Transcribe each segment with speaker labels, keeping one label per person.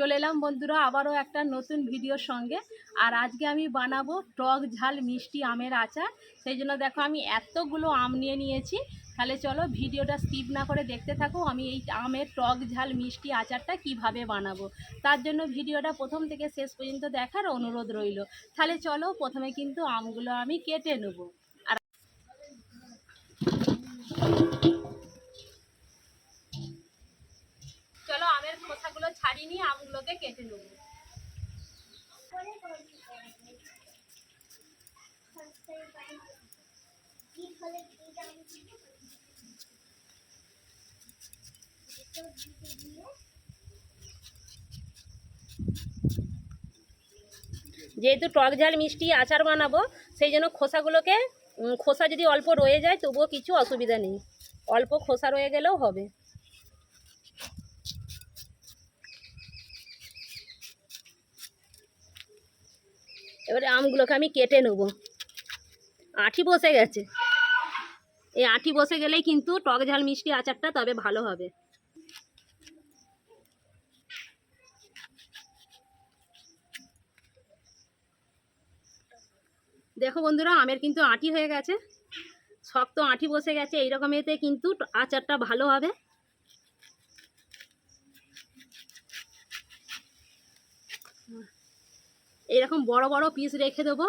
Speaker 1: চলে এলাম বন্ধুরা, আবারও একটা নতুন ভিডিওর সঙ্গে। আর আজকে আমি বানাবো টক ঝাল মিষ্টি আমের আচার। সেই জন্য দেখো আমি এতগুলো আম নিয়ে নিয়েছি। তাহলে চলো ভিডিওটা স্কিপ না করে দেখতে থাকো, আমি এই আমের টক ঝাল মিষ্টি আচারটা কীভাবে বানাবো। তার জন্য ভিডিওটা প্রথম থেকে শেষ পর্যন্ত দেখার অনুরোধ রইল। তাহলে চলো প্রথমে কিন্তু আমগুলো আমি কেটে নেব আর চলো আমের ছাড়িয়ে নিয়ে আমগুলোকে কেটে নেব। যেহেতু টক ঝাল মিষ্টি আচার বানাবো, সেই জন্য খোসাগুলোকে খোসা যদি অল্প রয়ে যায়, তবুও কিছু অসুবিধা নেই। অল্প খোসা রয়ে গেলেও হবে। এবারে আমগুলোকে আমি কেটে নেব। আঠি বসে গেছে। এই আঠি বসে গেলেই কিন্তু টক ঝাল মিষ্টি আচারটা তবে ভালো হবে। দেখো বন্ধুরা, আমের কিন্তু আঁটি হয়ে গেছে। শক্ত আঁটি বসে গেছে এইরকম এতে কিন্তু আচারটা ভালো হবে। এরকম বড় বড় পিস রেখে দেবো।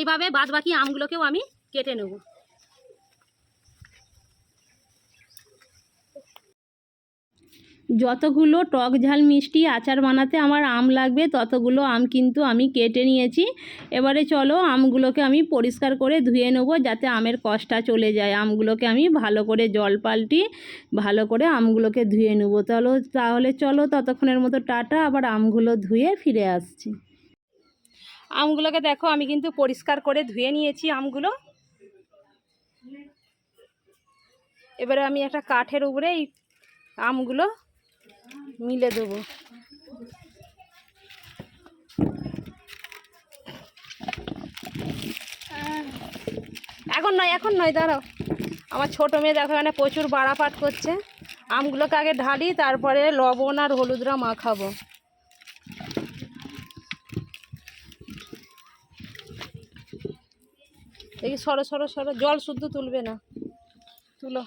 Speaker 1: এইভাবে বাদ বাকি আমগুলোকেও আমি কেটে নেব। যতগুলো টক ঝাল মিষ্টি আচার বানাতে আমার আম লাগবে, ততগুলো আম কিন্তু আমি কেটে নিয়েছি। এবারে চলো আমগুলোকে আমি পরিষ্কার করে ধুয়ে নেব, যাতে আমের কষটা চলে যায়। আমগুলোকে আমি ভালো করে জল পাল্টি, ভালো করে আমগুলোকে ধুয়ে নেব। তাহলে তাহলে চলো ততক্ষণের মতো টাটা। আবার আমগুলো ধুয়ে ফিরে আসছি। আমগুলোকে দেখো, আমি কিন্তু পরিষ্কার করে ধুয়ে নিয়েছি আমগুলো। এবারে আমি একটা কাঠের উপরে এই আমগুলো মিলে দেবো। এখন নয় এখন নয়, দাঁড়াও। আমার ছোটো মেয়ে দেখো, এখানে প্রচুর বাড়াপাট করছে। আমগুলোকে আগে ঢালি, তারপরে লবণ আর হলুদরা মাখাবো। দেখি সরো সরো সরো। জল শুদ্ধ তুলবে না। তুলো।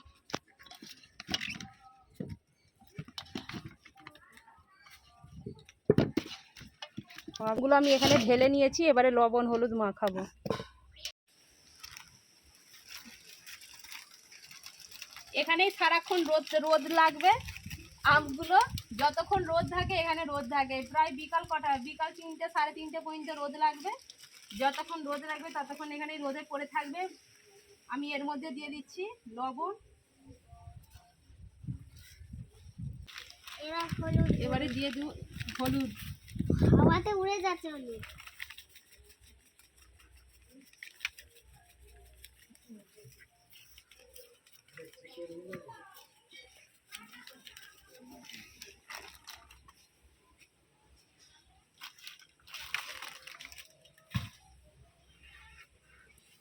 Speaker 1: আমগুলো আমি এখানে ঢেলে নিয়েছি, এবারে লবণ, হলুদ মাখাবো। এখানেই সারাক্ষণ রোদ রোদ লাগবে। আমগুলো যতক্ষণ রোদ থাকে, এখানে রোদ থাকে প্রায় বিকাল কটা, বিকাল তিনটে, সাড়ে তিনটে পর্যন্ত রোদ লাগবে। যতক্ষণ রোদে রাখবে ততক্ষণ এখানে রোদে পড়ে থাকবে। আমি এর মধ্যে দিয়ে দিচ্ছি লবণ।
Speaker 2: এবার
Speaker 1: এবারে দিয়ে দিই হলুদ।
Speaker 2: হাওয়াতে উড়ে যাচ্ছে হলুদ।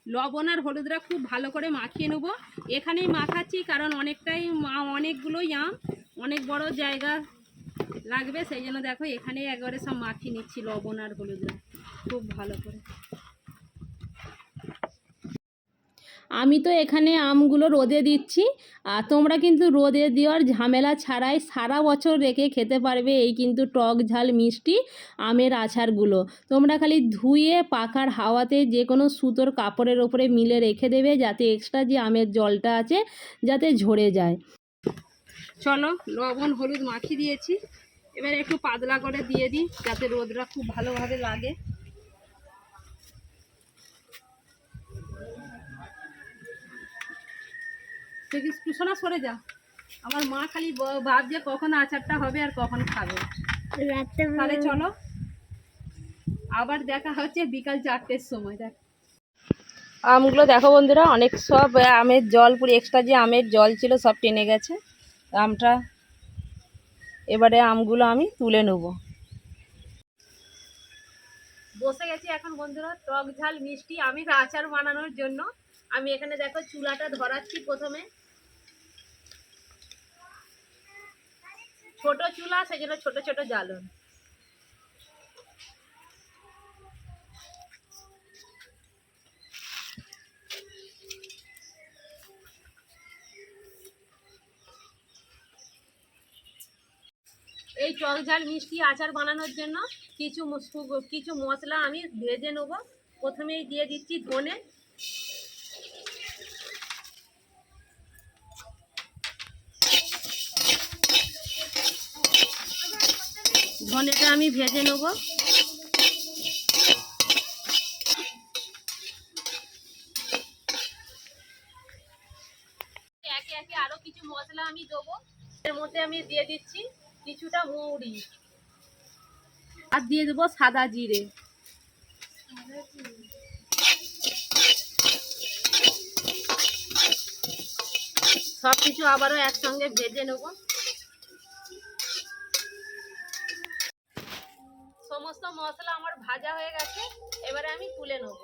Speaker 1: লবণ আর হলুদরা খুব ভালো করে মাখিয়ে নেব। এখানেই মাখাচ্ছি কারণ অনেকটাই অনেকগুলোই আম, অনেক বড় জায়গা লাগবে। সেই জন্য দেখো এখানেই একবারে সব মাখিয়ে নিচ্ছি লবণ আর হলুদরা খুব ভালো করে। আমি তো এখানে আমগুলো রোদে দিচ্ছি আর তোমরা কিন্তু রোদে দেওয়ার ঝামেলা ছাড়াই সারা বছর রেখে খেতে পারবে এই কিন্তু টক ঝাল মিষ্টি আমের আচারগুলো। তোমরা খালি ধুয়ে পাখার হাওয়াতে যে কোনো সুতোর কাপড়ের ওপরে মিলে রেখে দেবে যাতে এক্সট্রা যে আমের জলটা আছে যাতে ঝরে যায়। চলো লবণ, হলুদ মাখিয়ে দিয়েছি। এবার একটু পাতলা করে দিয়ে দিই যাতে রোদটা খুব ভালোভাবে লাগে। তুই কি সরে যা। আমার মা খালি ব- ভাবছে কখন আচারটা হবে আর কখন খাবে।
Speaker 2: রাতে
Speaker 1: তাহলে চলো। আবার দেখা হচ্ছে বিকাল চারটের সময় দেখ। আমগুলো দেখো বন্ধুরা অনেক সব আমের জল পুরো এক্সট্রা যে আমের জল ছিল সব টেনে গেছে। আমটা এবারে আমগুলো আমি তুলে নেব। বসে গেছি এখন বন্ধুরা টক ঝাল মিষ্টি আমের আচার বানানোর জন্য। আমি এখানে দেখো চুলাটা ধরাচ্ছি প্রথমে। ছোট চুলা সেজন্য ছোট ছোট জ্বালন। এই টক ঝাল মিষ্টি আচার বানানোর জন্য কিছু কিছু মশলা আমি ভেজে নেব। প্রথমেই দিয়ে দিচ্ছি ধনে। ধনেটা আমি ভেজে নেব। একে একে কিছু মশলা আমি দেবো। এর মধ্যে আমি দিয়ে দিচ্ছি কিছুটা আর দিয়ে দেবো সাদা জিরে। সব কিছু আবারও একসঙ্গে ভেজে নেব। মশলা আমার ভাজা হয়ে গেছে, এবারে আমি তুলে নেব।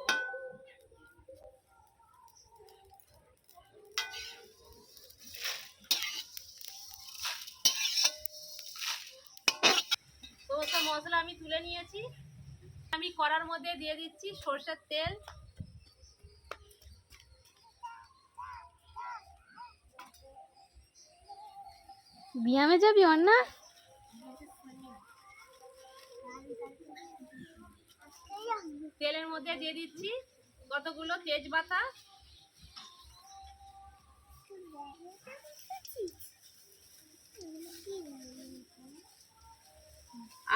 Speaker 1: মশলা আমি তুলে নিয়েছি। আমি কড়ার মধ্যে দিয়ে দিচ্ছি সর্ষের তেল।
Speaker 2: বিয়ামে যাবি, অন্না?
Speaker 1: তেলের মধ্যে দিয়ে দিচ্ছি কতগুলো তেজপাতা?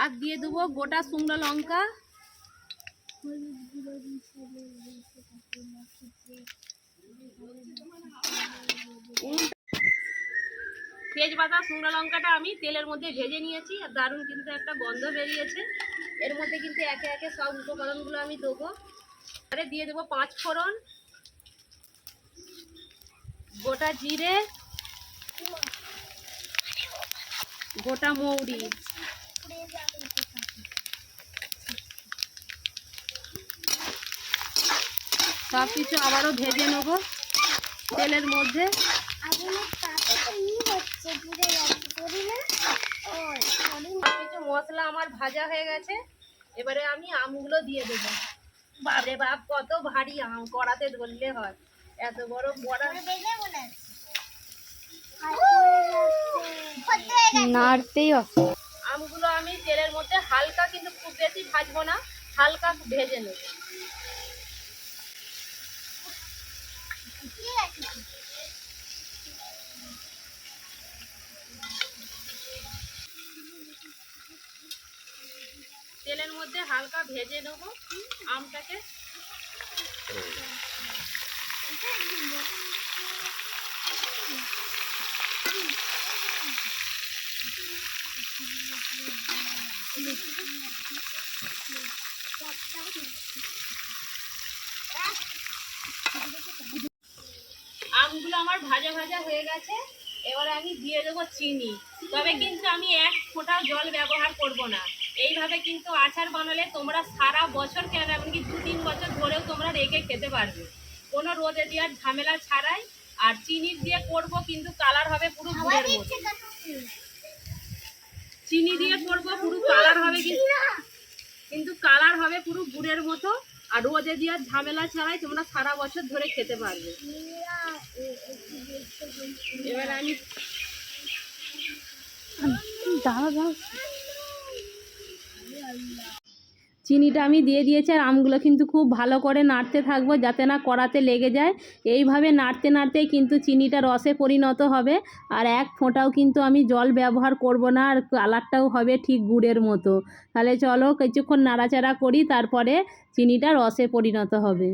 Speaker 1: আর দিয়ে দেবো গোটা শুকনো লঙ্কা। তেজপাতা, শুকনো লঙ্কাটা আমি তেলের মধ্যে ভেজে নিয়েছি, আর দারুণ কিন্তু একটা গন্ধ বেরিয়েছে। এর মধ্যে কিন্তু একে একে সব উপকরণগুলো আমি দেবো। আরে দিয়ে দেবো পাঁচ ফোড়ন, গোটা জিরে, গোটা মৌরি। সব কিছু আবারও ভেজে নেব তেলের মধ্যে। মশলা আমার ভাজা হয়ে গেছে এবারে আমি আমগুলো দিয়ে দেবো। বাপরে বাপ কত ভারী আম কড়াতে ধরলে হয়। এত বড়। বড়া
Speaker 2: নাড়তেই
Speaker 1: আমগুলো আমি তেলের মধ্যে হালকা কিন্তু খুব বেশি ভাজবো না হালকা ভেজে নেব। তেলের মধ্যে হালকা ভেজে নেব আমটাকে। আমগুলো আমার ভাজা ভাজা হয়ে গেছে। এবার আমি দিয়ে দেবো চিনি। তবে কিন্তু আমি এক ফোঁটা জল ব্যবহার করব না। এইভাবে কিন্তু আচার বানালে তোমরা সারা বছর কেন এমনকি দু তিন বছর ধরেও তোমরা রেখে খেতে পারবে। কোনো রোদে দেওয়ার ঝামেলা ছাড়াই আর চিনি দিয়ে করব কিন্তু কালার হবে পুরো গুড়ের মতো। চিনি। দিয়ে করব পুরো কালার হবে কিন্তু কিন্তু কালার হবে পুরো গুড়ের মতো আর রোদে দেওয়ার ঝামেলা ছাড়াই তোমরা সারা বছর ধরে খেতে পারবে। এবার আমি
Speaker 2: দাঁড়া দাঁড়া
Speaker 1: চিনিটা আমি দিয়ে দিয়েছি আর আমগুলো কিন্তু খুব ভালো করে নাড়তে থাকব যাতে না কড়াতে লেগে যায়। এইভাবে নাড়তে নাড়তেই কিন্তু চিনিটা রসে পরিণত হবে আর এক ফোঁটাও কিন্তু আমি জল ব্যবহার করব না আর কালারটাও হবে ঠিক গুড়ের মতো। তাহলে চলো কিছুক্ষণ নাড়াচাড়া করি, তারপরে চিনিটা রসে পরিণত হবে।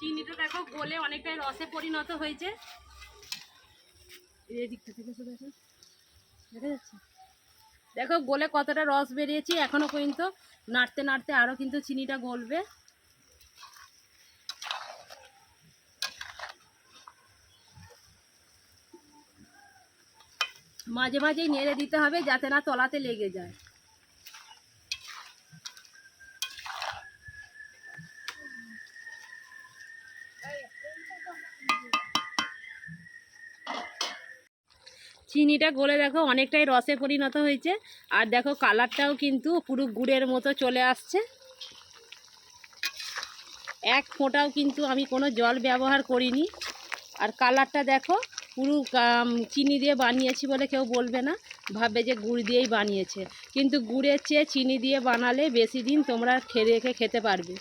Speaker 1: চিনিটা দেখো গলে অনেকটাই রসে পরিণত হয়েছে। দেখো। গোলে কতটা রস বেরিয়েছে এখনও পর্যন্ত। নাড়তে নাড়তে আরও কিন্তু চিনিটা গলবে। মাঝে মাঝেই নেড়ে দিতে হবে যাতে না তলাতে লেগে যায়। চিনিটা গলে দেখো অনেকটাই রসে পরিণত হয়েছে। আর দেখো কালারটাও কিন্তু পুরো গুড়ের মতো চলে আসছে। এক ফোঁটাও কিন্তু আমি কোনো জল ব্যবহার করিনি। আর কালারটা দেখো পুরো চিনি দিয়ে বানিয়েছি বলে কেউ বলবে না। ভাববে যে গুড় দিয়েই বানিয়েছে। কিন্তু গুড়ের চেয়ে চিনি দিয়ে বানালে বেশি দিন তোমরা খেয়ে রেখে খেতে পারবে।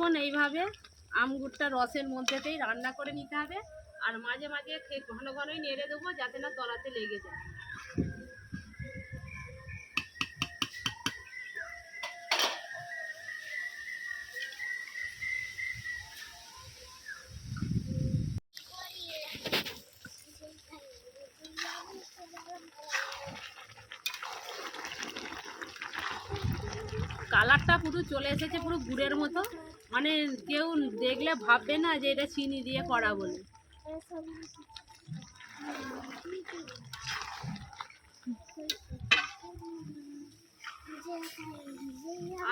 Speaker 1: কিছুক্ষণ এইভাবে আমগুড়টা রসের মধ্যেতেই রান্না করে নিতে হবে। আর মাঝে মাঝে ঘন ঘনই নেড়ে দেবো যাতে না তলাতে লেগে যায়। কালারটা পুরো চলে এসেছে পুরো গুড়ের মতো। মানে কেউ দেখলে ভাববে না যে এটা চিনি দিয়ে করা বলে।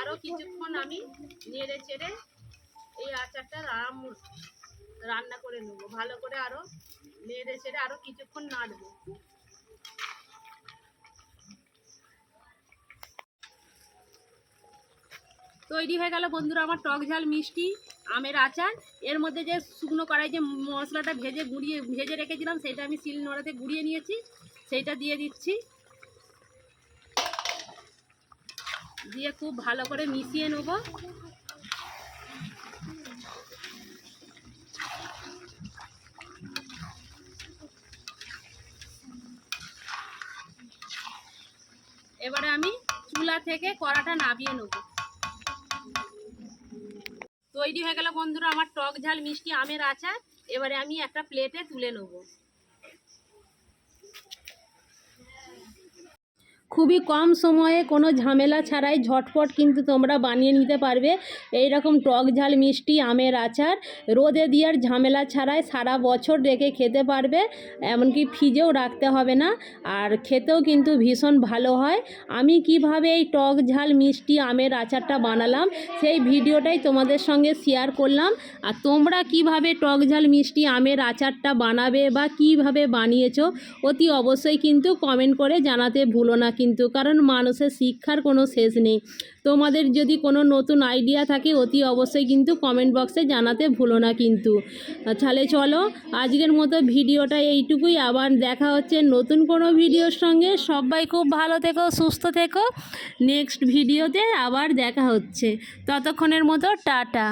Speaker 1: আরও কিছুক্ষণ আমি নেড়ে চেড়ে এই আচারটা রাম রান্না করে নেব। ভালো করে আরও নেড়ে চেড়ে আরও কিছুক্ষণ নাড়বো। তৈরি হয়ে গেল বন্ধুরা আমার টক ঝাল মিষ্টি, আমের আচার। এর মধ্যে যে শুকনো কড়াই যে মশলাটা ভেজে গুঁড়িয়ে, ভেজে রেখেছিলাম, সেটা আমি শিল নোড়াতে গুঁড়িয়ে নিয়েছি সেইটা দিয়ে দিচ্ছি। দিয়ে খুব ভালো করে মিশিয়ে নেব। এবারে আমি চুলা থেকে কড়াটা নামিয়ে নেব। তৈরি হয়ে গেল বন্ধুরা, আমার টক ঝাল মিষ্টি আমের আচার। এবারে আমি একটা প্লেটে তুলে নেব। খুবই কম সময়ে কোনো ঝামেলা ছাড়াই ঝটপট কিন্তু তোমরা বানিয়ে নিতে পারবে। এই রকম টক ঝাল, মিষ্টি, আমের আচার, রোদে দেওয়ার ঝামেলা ছাড়াই সারা বছর রেখে খেতে পারবে, এমনকি ফ্রিজেও রাখতে হবে না। আর খেতেও কিন্তু ভীষণ ভালো হয়। আমি কীভাবে এই টক ঝাল, মিষ্টি, আমের আচারটা বানালাম, সেই ভিডিওটাই তোমাদের সঙ্গে শেয়ার করলাম। আর তোমরা কীভাবে টক ঝাল, মিষ্টি, আমের আচারটা বানাবে বা কীভাবে বানিয়েছো, অতি অবশ্যই কিন্তু কমেন্ট করে জানাতে ভুলো না। কিন্তু, কারণ মানুষের শিক্ষার কোনো শেষ নেই। তোমাদের যদি কোনো নতুন আইডিয়া থাকে, অতি অবশ্যই কিন্তু কমেন্ট বক্সে জানাতে ভুলো না কিন্তু। তাহলে চলো, আজকের মতো ভিডিওটা এইটুকুই। আবার দেখা হচ্ছে নতুন কোনো ভিডিওর সঙ্গে। সবাই খুব ভালো থেকো, সুস্থ থেকো। নেক্সট ভিডিওতে আবার দেখা হচ্ছে। ততক্ষণের মতো, টাটা।